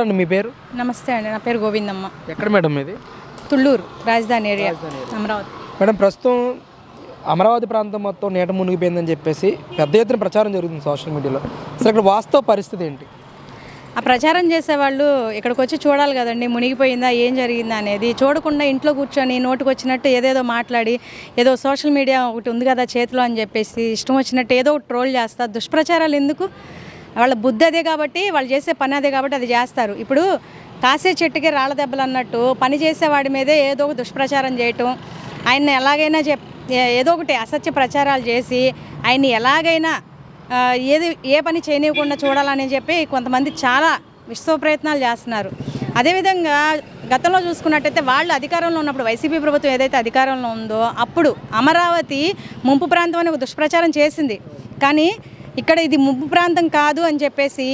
అండి మీ పేరు? నమస్తే అండి నా పేరు గోవిందమ్మ. ఎక్కడ మేడం ఇది తుళ్ళూరు రాజధాని ఏరియా అమరావతి. మేడం ప్రస్తుతం అమరావతి ప్రాంతం మొత్తం నీట మునిగిపోయిందని చెప్పేసి పెద్ద ఎత్తున ప్రచారం జరుగుతుంది సోషల్ మీడియాలో. అసలు ఇక్కడ వాస్తవ పరిస్థితి ఏంటి? ఆ ప్రచారం చేసేవాళ్ళు ఇక్కడికి వచ్చి చూడాలి కదండి మునిగిపోయిందా ఏం జరిగిందా అనేది. చూడకుండా ఇంట్లో కూర్చొని నోటుకు వచ్చినట్టు ఏదేదో మాట్లాడి ఏదో సోషల్ మీడియా ఒకటి ఉంది కదా చేతిలో అని చెప్పేసి ఇష్టం వచ్చినట్టు ఏదో ట్రోల్ చేస్తారు దుష్ప్రచారాలు ఎందుకు? వాళ్ళ బుద్ధి అదే కాబట్టి వాళ్ళు చేసే పని అదే కాబట్టి అది చేస్తారు. ఇప్పుడు కాసే చెట్టుకి రాళ్ళ దెబ్బలు అన్నట్టు పని చేసేవాడి మీదే ఏదో ఒక దుష్ప్రచారం చేయటం ఆయన్ని ఎలాగైనా చెప్ ఏ- ఏదో ఒకటి అసత్య ప్రచారాలు చేసి ఆయన్ని ఎలాగైనా ఏది ఏ పని చేయనివ్వకుండా చూడాలని చెప్పి కొంతమంది చాలా విశ్వ ప్రయత్నాలు చేస్తున్నారు. అదేవిధంగా గతంలో చూసుకున్నట్టయితే వాళ్ళు అధికారంలో ఉన్నప్పుడు వైసీపీ ప్రభుత్వం ఏదైతే అధికారంలో ఉందో అప్పుడు అమరావతి ముంపు ప్రాంతం అని ఒక దుష్ప్రచారం చేసింది. కానీ ఇక్కడ ఇది ముంపు ప్రాంతం కాదు అని చెప్పేసి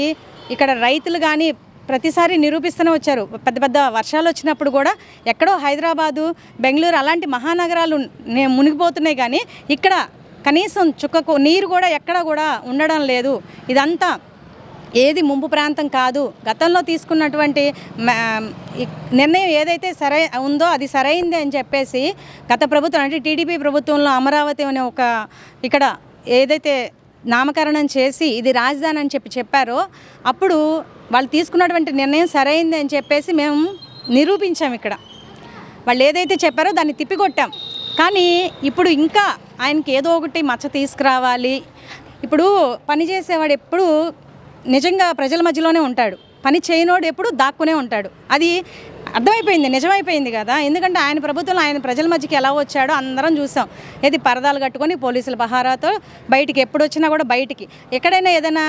ఇక్కడ రైతులు కానీ ప్రతిసారి నిరూపిస్తూనే వచ్చారు. పెద్ద పెద్ద వర్షాలు వచ్చినప్పుడు కూడా ఎక్కడో హైదరాబాదు బెంగళూరు అలాంటి మహానగరాలు నే- మునిగిపోతున్నాయి కానీ ఇక్కడ కనీసం చుక్కకు నీరు కూడా ఎక్కడ కూడా ఉండడం లేదు. ఇదంతా ఏది ముంపు ప్రాంతం కాదు. గతంలో తీసుకున్నటువంటి నిర్ణయం ఏదైతే సరై ఉందో అది సరైంది అని చెప్పేసి గత ప్రభుత్వం అంటే టీడీపీ ప్రభుత్వంలో అమరావతి అనే ఒక ఇక్కడ ఏదైతే నామకరణం చేసి ఇది రాజధాని అని చెప్పి చెప్పారో అప్పుడు వాళ్ళు తీసుకున్నటువంటి నిర్ణయం సరైంది అని చెప్పేసి మేము నిరూపించాం ఇక్కడ. వాళ్ళు ఏదైతే చెప్పారో దాన్ని తిప్పికొట్టాం. కానీ ఇప్పుడు ఇంకా ఆయనకి ఏదో ఒకటి మచ్చ తీసుకురావాలి. ఇప్పుడు పని చేసేవాడు ఎప్పుడు నిజంగా ప్రజల మధ్యలోనే ఉంటాడు. పని చేయనోడు ఎప్పుడు దాక్కునే ఉంటాడు. అది అర్థమైపోయింది నిజమైపోయింది కదా. ఎందుకంటే ఆయన ప్రభుత్వంలో ఆయన ప్రజల మధ్యకి ఎలా వచ్చాడో అందరం చూసాం. ఏది పరదాలు కట్టుకొని పోలీసుల పహారాతో బయటికి ఎప్పుడు వచ్చినా కూడా బయటికి. ఎక్కడైనా ఏదైనా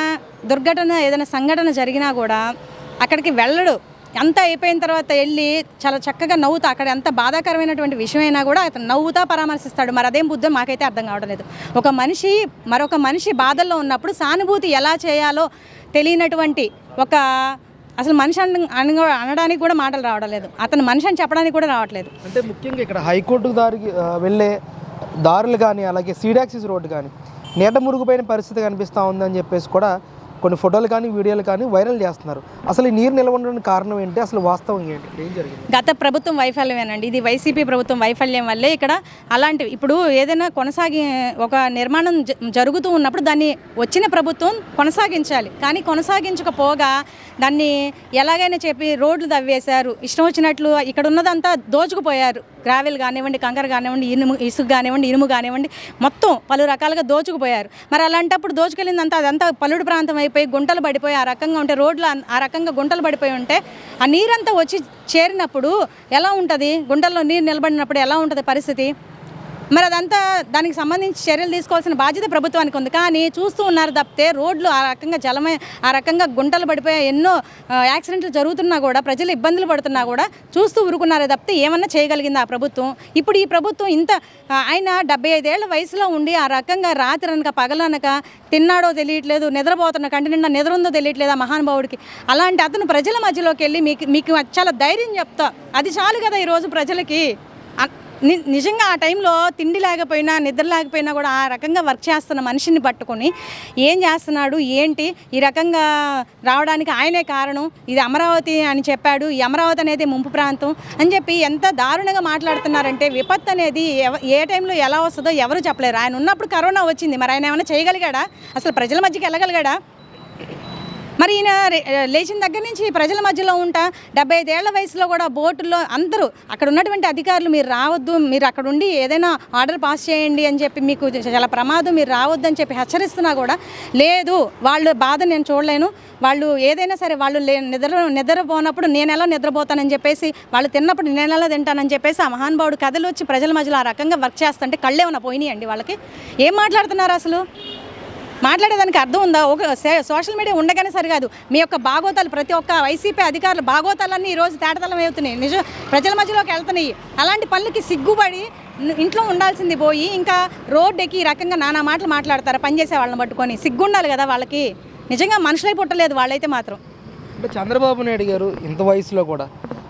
దుర్ఘటన ఏదైనా సంఘటన జరిగినా కూడా అక్కడికి వెళ్ళడు. అంతా అయిపోయిన తర్వాత వెళ్ళి చాలా చక్కగా నవ్వుతా. అక్కడ ఎంత బాధాకరమైనటువంటి విషయమైనా కూడా అతను నవ్వుతా పరామర్శిస్తాడు. మరి అదేం బుద్ధం మాకైతే అర్థం కావడం లేదు. ఒక మనిషి మరొక మనిషి బాధల్లో ఉన్నప్పుడు సానుభూతి ఎలా చేయాలో తెలియనటువంటి ఒక అసలు మనిషి అని అనడానికి కూడా మాటలు రావడలేదు అతను మనిషి అని చెప్పడానికి కూడా రావట్లేదు. అంటే ముఖ్యంగా ఇక్కడ హైకోర్టు దారికి వెళ్ళే దారులు కానీ అలాగే సీడాక్సిస్ రోడ్డు కానీ నీట మురుగుపోయిన పరిస్థితి కనిపిస్తూ ఉందని చెప్పేసి కూడా కొన్ని ఫోటోలు కానీ వీడియోలు కానీ వైరల్ చేస్తున్నారు. అసలు ఈ నీరు నిల్వ ఉండడానికి కారణం ఏంటి? అసలు వాస్తవం ఏంటి? ఏం జరిగింది? గత ప్రభుత్వం వైఫల్యమేనండి. ఇది వైసీపీ ప్రభుత్వం వైఫల్యం వల్లే ఇక్కడ అలాంటివి. ఇప్పుడు ఏదైనా కొనసాగి ఒక నిర్మాణం జ- జరుగుతూ ఉన్నప్పుడు దాన్ని వచ్చిన ప్రభుత్వం కొనసాగించాలి. కానీ కొనసాగించకపోగా దాన్ని ఎలాగైనా చెప్పి రోడ్లు తవ్వేశారు. ఇష్టం వచ్చినట్లు ఇక్కడ ఉన్నదంతా దోచుకుపోయారు. గ్రావెల్ కానివ్వండి కంకర కానివ్వండి ఇనుము ఇసుక కానివ్వండి ఇనుము కానివ్వండి మొత్తం పలు రకాలుగా దోచుకుపోయారు. మరి అలాంటప్పుడు దోచుకెళ్ళిందంతా అదంతా పలుడు ప్రాంతం పడిపోయి గుంటలు పడిపోయి ఆ రకంగా ఉంటే రోడ్లు ఆ రకంగా గుంటలు పడిపోయి ఉంటే ఆ నీరంతా వచ్చి చేరినప్పుడు ఎలా ఉంటుంది? గుంటల్లో నీరు నిలబడినప్పుడు ఎలా ఉంటుంది పరిస్థితి? మరి అదంతా దానికి సంబంధించి చర్యలు తీసుకోవాల్సిన బాధ్యత ప్రభుత్వానికి ఉంది. కానీ చూస్తూ ఉన్నారు తప్పితే రోడ్లు ఆ రకంగా జలమై ఆ రకంగా గుంటలు పడిపోయి ఎన్నో యాక్సిడెంట్లు జరుగుతున్నా కూడా ప్రజలు ఇబ్బందులు పడుతున్నా కూడా చూస్తూ ఊరుకున్నారే తప్పితే ఏమన్నా చేయగలిగింది ఆ ప్రభుత్వం? ఇప్పుడు ఈ ప్రభుత్వం ఇంత ఆయన డెబ్బై ఐదేళ్ళ వయసులో ఉండి ఆ రకంగా రాత్రి అనక పగలనక తిన్నాడో తెలియట్లేదు నిద్రపోతున్న కంటి నిండా నిద్ర ఉందో తెలియట్లేదు ఆ మహానుభావుడికి అలాంటి అతను ప్రజల మధ్యలోకి వెళ్ళి మీకు మీకు చాలా ధైర్యం చెప్తా. అది చాలు కదా ఈరోజు ప్రజలకి. నిజంగా ఆ టైంలో తిండి లేకపోయినా నిద్ర లేకపోయినా కూడా ఆ రకంగా వర్క్ చేస్తున్న మనిషిని పట్టుకొని ఏం చేస్తున్నాడు ఏంటి? ఈ రకంగా రావడానికి ఆయనే కారణం. ఇది అమరావతి అని చెప్పాడు. ఈ అమరావతి అనేది ముంపు ప్రాంతం అని చెప్పి ఎంత దారుణంగా మాట్లాడుతున్నారంటే విపత్తు అనేది ఏ టైంలో ఎలా వస్తుందో ఎవరు చెప్పలేరు. ఆయన ఉన్నప్పుడు కరోనా వచ్చింది. మరి ఆయన ఏమైనా చేయగలిగాడా? అసలు ప్రజల మధ్యకి వెళ్ళగలిగాడా? మరి ఈయన లేచిన దగ్గర నుంచి ప్రజల మధ్యలో ఉంటా. డెబ్బై ఐదేళ్ళ వయసులో కూడా బోటుల్లో అందరూ అక్కడ ఉన్నటువంటి అధికారులు మీరు రావద్దు మీరు అక్కడ ఉండి ఏదైనా ఆర్డర్ పాస్ చేయండి అని చెప్పి మీకు చాలా ప్రమాదం మీరు రావద్దు అని చెప్పి హెచ్చరిస్తున్నా కూడా లేదు. వాళ్ళు బాధ నేను చూడలేను. వాళ్ళు ఏదైనా సరే వాళ్ళు లే నిద్ర నిద్రపోనప్పుడు నేను ఎలా నిద్రపోతానని చెప్పేసి వాళ్ళు తిన్నప్పుడు నేను ఎలా తింటానని చెప్పేసి ఆ మహానుభావుడు కథలు వచ్చి ప్రజల మధ్యలో ఆ రకంగా వర్క్ చేస్తుంటే కళ్ళేమన్నా పోయినాయండి వాళ్ళకి? ఏం మాట్లాడుతున్నారు అసలు? మాట్లాడేదానికి అర్థం ఉందా? ఒక సోషల్ మీడియా ఉండగానే సరికాదు. మీ యొక్క బాగోతాలు ప్రతి ఒక్క వైసీపీ అధికారులు భాగోతాలన్నీ ఈరోజు తేటతలం అవుతున్నాయి నిజం ప్రజల మధ్యలోకి వెళ్తున్నాయి. అలాంటి పనులకి సిగ్గుపడి ఇంట్లో ఉండాల్సింది పోయి ఇంకా రోడ్ ఎక్కి ఈ రకంగా నానా మాటలు మాట్లాడతారు పనిచేసే వాళ్ళని పట్టుకొని. సిగ్గుండాలి కదా వాళ్ళకి. నిజంగా మనుషులై పుట్టలేదు వాళ్ళైతే మాత్రం. అంటే చంద్రబాబు నాయుడు గారు ఇంత వయసులో కూడా.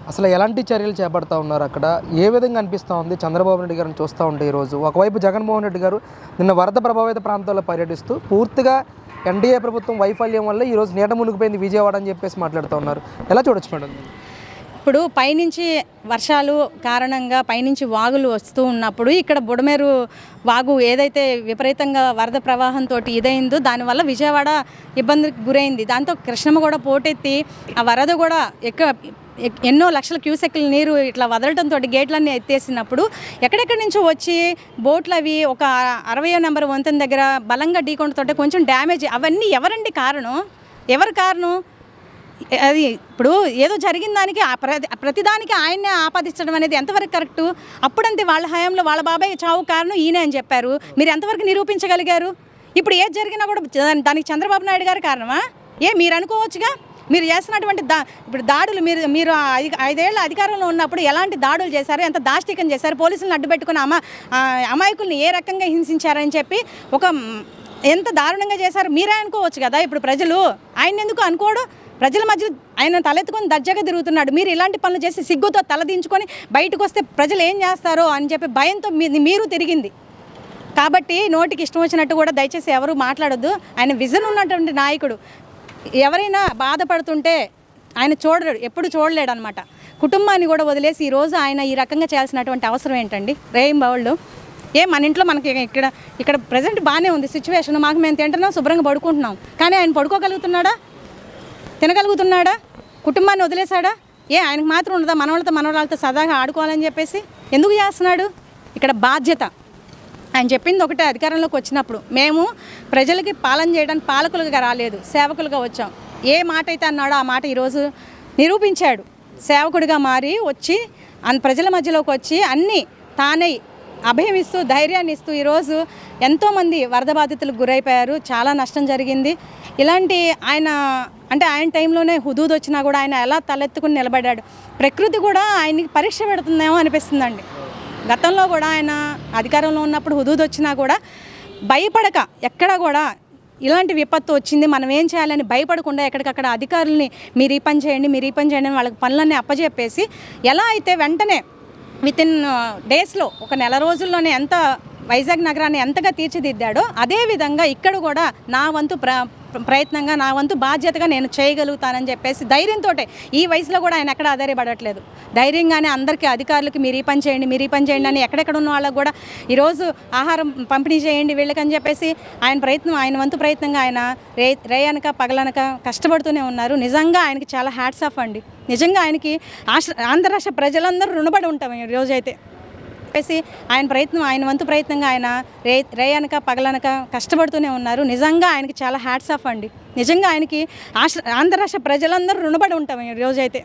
అసలు ఎలాంటి చర్యలు చేపడతా ఉన్నారు అక్కడ? ఏ విధంగా అనిపిస్తూ ఉంది? చంద్రబాబు నాయుడు గారిని చూస్తూ ఉంటే ఈరోజు. ఒకవైపు జగన్మోహన్ రెడ్డి గారు నిన్న వరద ప్రభావిత ప్రాంతాల్లో పర్యటిస్తూ పూర్తిగా ఎన్డీఏ ప్రభుత్వం వైఫల్యం వల్ల ఈరోజు నీట మునిగిపోయింది విజయవాడ అని చెప్పేసి మాట్లాడుతూ ఉన్నారు. ఎలా చూడొచ్చు మేడం? ఇప్పుడు పైనుంచి వర్షాలు కారణంగా పైనుంచి వాగులు వస్తూ ఉన్నప్పుడు ఇక్కడ బుడమేరు వాగు ఏదైతే విపరీతంగా వరద ప్రవాహంతో ఇదైందో దానివల్ల విజయవాడ ఇబ్బందికి గురైంది. దాంతో కృష్ణమ్మ కూడా పోటెత్తి ఆ వరద కూడా ఎక్క ఎన్నో లక్షల క్యూసెక్ల నీరు ఇట్లా వదలటంతో గేట్లన్నీ ఎత్తేసినప్పుడు ఎక్కడెక్కడి నుంచో వచ్చి బోట్లు అవి ఒక అరవయో నెంబర్ వంతెన దగ్గర బలంగా ఢీకొండతోటే కొంచెం డ్యామేజ్ అవన్నీ ఎవరండి కారణం? ఎవరు కారణం? అది ఇప్పుడు ఏదో జరిగిన దానికి ఆ ప్రతి ప్రతిదానికి ఆయన్నే ఆపాదించడం అనేది ఎంతవరకు కరెక్టు? అప్పుడంతే వాళ్ళ హయాంలో వాళ్ళ బాబాయ్ చావు కారణం ఈయన అని చెప్పారు. మీరు ఎంతవరకు నిరూపించగలిగారు? ఇప్పుడు ఏది జరిగినా కూడా దానికి చంద్రబాబు నాయుడు గారు కారణమా? ఏ మీరు అనుకోవచ్చుగా? మీరు చేస్తున్నటువంటి దా ఇప్పుడు దాడులు మీరు మీరు ఐ- ఐదేళ్ళ అధికారంలో ఉన్నప్పుడు ఎలాంటి దాడులు చేశారు? ఎంత దాష్టికం చేశారు? పోలీసులను అడ్డు పెట్టుకుని అమా అమాయకుల్ని ఏ రకంగా హింసించారని చెప్పి ఒక ఎంత దారుణంగా చేశారు? మీరే అనుకోవచ్చు కదా? ఇప్పుడు ప్రజలు ఆయన ఎందుకు అనుకోడు? ప్రజల మధ్య ఆయన తలెత్తుకొని దర్జాగా తిరుగుతున్నాడు. మీరు ఇలాంటి పనులు చేసి సిగ్గుతో తలదించుకొని బయటకు వస్తే ప్రజలు ఏం చేస్తారో అని చెప్పి భయంతో మీరు తిరిగింది. కాబట్టి నోటికి ఇష్టం వచ్చినట్టు కూడా దయచేసి ఎవరు మాట్లాడొద్దు. ఆయన విజన్ ఉన్నటువంటి నాయకుడు. ఎవరైనా బాధపడుతుంటే ఆయన చూడలేడు ఎప్పుడు చూడలేడు అనమాట కుటుంబాన్ని కూడా వదిలేసి ఈరోజు ఆయన ఈ రకంగా చేయాల్సినటువంటి అవసరం ఏంటండి? రేయం బౌళ్ళు ఏ మన ఇంట్లో మనకి ఇక్కడ ఇక్కడ ప్రజెంట్ బాగానే ఉంది సిచ్యువేషన్. మాకు మేము తింటున్నాం శుభ్రంగా పడుకుంటున్నాం. కానీ ఆయన పడుకోగలుగుతున్నాడా? తినగలుగుతున్నాడా? కుటుంబాన్ని వదిలేశాడా? ఏ ఆయనకు మాత్రం ఉండదా మనవాళ్ళతో మనవరాలతో సదాగా ఆడుకోవాలని చెప్పేసి? ఎందుకు చేస్తున్నాడు? ఇక్కడ బాధ్యత. ఆయన చెప్పింది ఒకటే అధికారంలోకి వచ్చినప్పుడు. మేము ప్రజలకి పాలన చేయడానికి పాలకులుగా రాలేదు సేవకులుగా వచ్చాం. ఏ మాట అయితే అన్నాడో ఆ మాట ఈరోజు నిరూపించాడు. సేవకుడిగా మారి వచ్చి అన్ ప్రజల మధ్యలోకి వచ్చి అన్నీ తానై అభయం ఇస్తూ ధైర్యాన్ని ఇస్తూ ఈరోజు ఎంతోమంది వరద బాధితులకు గురైపోయారు. చాలా నష్టం జరిగింది. ఇలాంటి ఆయన అంటే ఆయన టైంలోనే హుదూద్ వచ్చినా కూడా ఆయన ఎలా తలెత్తుకుని నిలబడ్డాడు. ప్రకృతి కూడా ఆయనకి పరీక్ష పెడుతుందేమో అనిపిస్తుందండి. గతంలో కూడా ఆయన అధికారంలో ఉన్నప్పుడు హుదూద్ వచ్చినా కూడా భయపడక ఎక్కడ కూడా ఇలాంటి విపత్తు వచ్చింది మనం ఏం చేయాలని భయపడకుండా ఎక్కడికక్కడ అధికారుల్ని మీరు ఈ పని చేయండి మీరు ఈ పని చేయండి వాళ్ళకి పనులన్నీ అప్పజెప్పేసి ఎలా అయితే వెంటనే విత్ ఇన్ డేస్లో ఒక నెల రోజుల్లోనే ఎంత వైజాగ్ నగరాన్ని ఎంతగా తీర్చిదిద్దాడో అదే విధంగా ఇక్కడ కూడా నా వంతు ప్ర ప్రయత్నంగా నా వంతు బాధ్యతగా నేను చేయగలుగుతానని చెప్పేసి ధైర్యంతో ఈ వయసులో కూడా ఆయన ఎక్కడ ఆధారపడట్లేదు. ధైర్యంగానే అందరికీ అధికారులకి మీరు ఈ పని చేయండి మీరు ఈ పని చేయండి అని ఎక్కడెక్కడ ఉన్న వాళ్ళకు కూడా ఈరోజు ఆహారం పంపిణీ చేయండి వీళ్ళకని చెప్పేసి ఆయన ప్రయత్నం ఆయన వంతు ప్రయత్నంగా ఆయన రే రేయనక పగలనక కష్టపడుతూనే ఉన్నారు. నిజంగా ఆయనకి చాలా హ్యాట్స్ ఆఫ్ అండి. నిజంగా ఆయనకి ఆంధ్ర రాష్ట్ర ప్రజలందరూ రుణపడి ఉంటాం ఈ రోజైతే. చెప్పేసి ఆయన ప్రయత్నం ఆయన వంతు ప్రయత్నంగా ఆయన రే రేయనక పగలనక కష్టపడుతూనే ఉన్నారు. నిజంగా ఆయనకి చాలా హ్యాట్స్ ఆఫ్ అండి. నిజంగా ఆయనకి ఆంధ్ర రాష్ట్ర ప్రజలందరూ రుణపడి ఉంటాం ఈ రోజైతే.